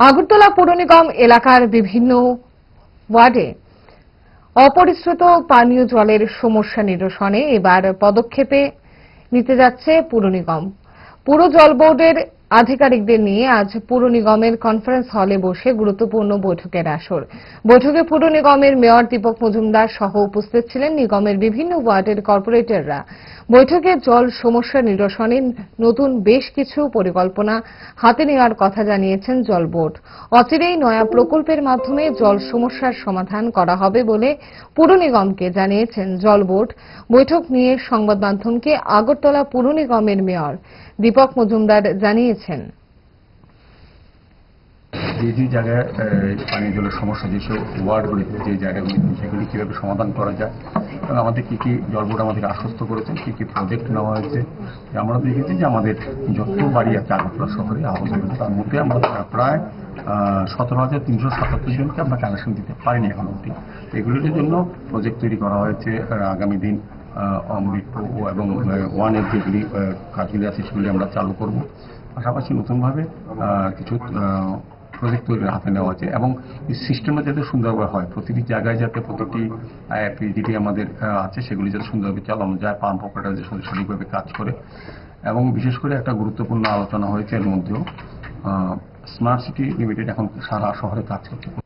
আগরতলা পৌর নিগম এলাকার বিভিন্ন ওয়ার্ডে অপরিশ্রুত পানীয় জলের সমস্যা নিরসনে এবার পদক্ষেপে নিতে যাচ্ছে পুর নিগম। পুর জল বোর্ডের আধিকারিকদের নিয়ে আজ পুর নিগমের কনফারেন্স হলে বসে গুরুত্বপূর্ণ বৈঠকের আসর। বৈঠকে পুর নিগমের মেয়র দীপক মজুমদার সহ উপস্থিত ছিলেন নিগমের বিভিন্ন ওয়ার্ডের কর্পোরেটররা। বৈঠকে জল সমস্যা নিরসনে নতুন বেশ কিছু পরিকল্পনা হাতে নেওয়ার কথা জানিয়েছেন জল বোর্ড। অচিরেই নয়া প্রকল্পের মাধ্যমে জল সমস্যার সমাধান করা হবে বলে পুর নিগমকে জানিয়েছেন জল বোর্ড। বৈঠক নিয়ে সংবাদ মাধ্যমকে আগরতলা পুর নিগমের মেয়র দীপক মজুমদার জানিয়েছেন। যে যে জায়গায় পানীয় জলের সমস্যা যেসব ওয়ার্ডগুলিতে যে জায়গাগুলিতে সেগুলি কীভাবে সমাধান করা যায়, এবং আমাদের কী কী জল বোর্ড আমাদেরকে আশ্বস্ত করেছে, কী কী প্রজেক্ট নেওয়া হয়েছে আমরা দেখেছি যে আমাদের যত বাড়ি আছে আগরতলা শহরে আবাস যোজনা তার মধ্যে আমরা প্রায় সতেরো হাজার তিনশো সাতাত্তর জনকে আমরা কানেকশন দিতে পারিনি এখন অবধি। এগুলির জন্য প্রজেক্ট তৈরি করা হয়েছে আগামী দিন অমৃত এবং ওয়ানের যেগুলি কাজগুলি আছে, সেগুলি আমরা চালু করব। পাশাপাশি নতুনভাবে কিছু আহ, প্রজেক্ট তৈরি হাতে নেওয়া হয়েছে এবং সিস্টেমটা যাতে সুন্দরভাবে হয় প্রতিটি জায়গায় যাতে প্রতিটি যেটি আমাদের আছে সেগুলি যাতে সুন্দরভাবে চালানো যায় পাম্প অপারেটার যে সঠিকভাবে কাজ করে। এবং বিশেষ করে একটা গুরুত্বপূর্ণ আলোচনা হয়েছে এর মধ্যেও স্মার্ট সিটি লিমিটেড এখন সারা শহরে কাজ করছে।